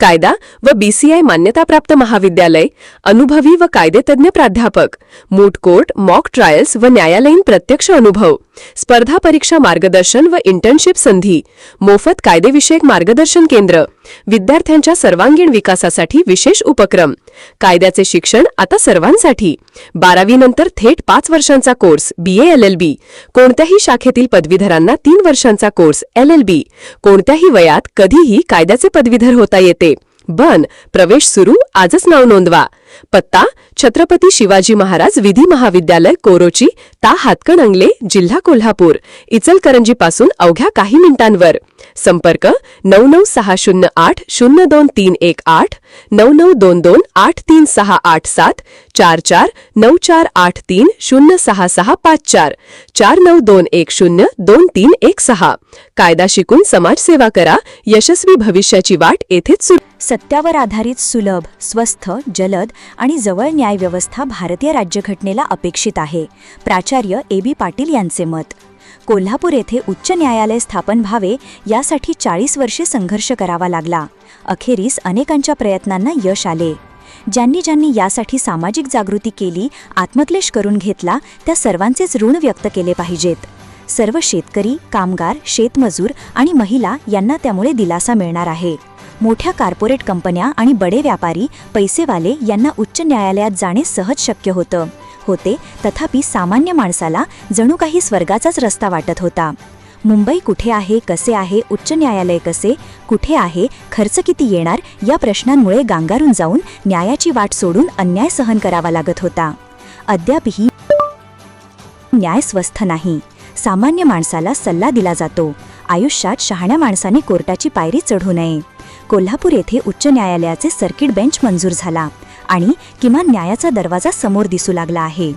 कायदा व बीसीआय मान्यताप्राप्त महाविद्यालय अनुभवी व कायदेतज्ञ प्राध्यापक मूट कोर्ट मॉक ट्रायल्स व न्यायालयीन प्रत्यक्ष अनुभव स्पर्धा परीक्षा मार्गदर्शन व इंटर्नशिप संधी मोफत कायदेविषयक मार्गदर्शन केंद्र. विद्यार्थ्यांच्या सर्वांगीण विकासासाठी विशेष उपक्रम. कायद्याचे शिक्षण आता सर्वांसाठी. बारावीनंतर थेट पाच वर्षांचा course B L L B कोणत्याही शाखेतील पदवीधरांना तीन वर्षांचा कोर्स एल एल बी कोणत्याही वयात कधीही कायद्याचे पदवीधर होता येते. बन प्रवेश सुरू आजच नाव नोंदवा. पत्ता छत्रपती शिवाजी महाराज विधी महाविद्यालय कोरोची ता हातकणंगले जिल्हा कोल्हापूर. इचलकरंजीपासून अवघ्या काही मिनिटांवर. संपर्क नऊ नऊ सहा शून्य आठ शून्य दोन तीन एक आठ नऊ नऊ दोन दोन आठ तीन सहा आठ सात चार चार नऊ चार आठ तीन शून्य सहा सहा पाच चार चार नऊ दोन एक शून्य दोन तीन एक सहा. कायदा शिकून समाजसेवा करा. यशस्वी भविष्याची वाट येथेच सुरू. सत्यावर आधारित सुलभ स्वस्थ जलद आणि जवळ न्यायव्यवस्था भारतीय राज्यघटनेला अपेक्षित आहे. प्राचार्य ए बी पाटील यांचे मत. कोल्हापूर येथे उच्च न्यायालय स्थापन व्हावे यासाठी चाळीस वर्षे संघर्ष करावा लागला. अखेरीस अनेकांच्या प्रयत्नांना यश आले. ज्यांनी ज्यांनी यासाठी सामाजिक जागृती केली आत्मक्लेश करून घेतला त्या सर्वांचेच ऋण व्यक्त केले पाहिजेत. सर्व शेतकरी कामगार शेतमजूर आणि महिला यांना त्यामुळे दिलासा मिळणार आहे. मोठ्या कार्पोरेट कंपन्या आणि बडे व्यापारी पैसेवाले यांना उच्च न्यायालयात जाणे सहज शक्य होतं. होते तथापि सामान्य माणसाला जणू काही स्वर्गाचाच रस्ता वाटत होता. मुंबई कुठे आहे कसे आहे उच्च न्यायालय कसे कुठे आहे खर्च किती येणार या प्रश्नांमुळे गांगारून जाऊन न्यायाची वाट सोडून अन्याय सहन करावा लागत होता. अद्यापही न्याय स्वस्थ नाही. सामान्य माणसाला सल्ला दिला जातो. आयुष्यात शहाण्या माणसाने कोर्टाची पायरी चढू नये. कोल्हापूर येथे उच्च न्यायालयाचे सर्किट बेंच मंजूर झाला आणि किमान न्यायाचा दरवाजा समोर दिसू लागला आहे.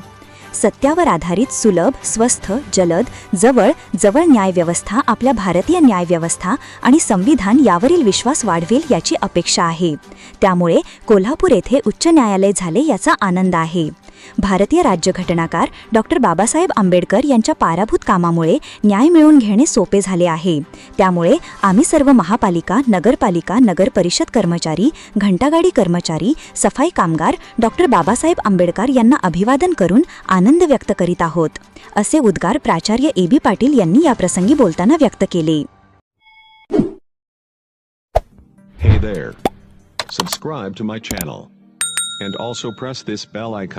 सत्यावर आधारित सुलभ स्वस्थ जलद जवळ जवळ न्यायव्यवस्था आपल्या भारतीय न्यायव्यवस्था आणि संविधान यावरील विश्वास वाढवेल याची अपेक्षा आहे. त्यामुळे कोल्हापूर येथे उच्च न्यायालय झाले याचा आनंद आहे. भारतीय राज्यघटनाकार डॉक्टर बाबासाहेब आंबेडकर यांच्या पाराभूत कामामुळे न्याय मिळवून घेणे सोपे झाले आहे त्यामुळे आम्ही सर्व महापालिका नगरपालिका नगर परिषद कर्मचारी घंटागाडी कर्मचारी सफाई कामगार डॉक्टर बाबासाहेब आंबेडकर यांना अभिवादन करून आनंद व्यक्त करीत आहोत असे उद्गार प्राचार्य ए बी पाटील यांनी याप्रसंगी बोलताना व्यक्त केले Hey there. Subscribe to my channel. And also press this bell icon.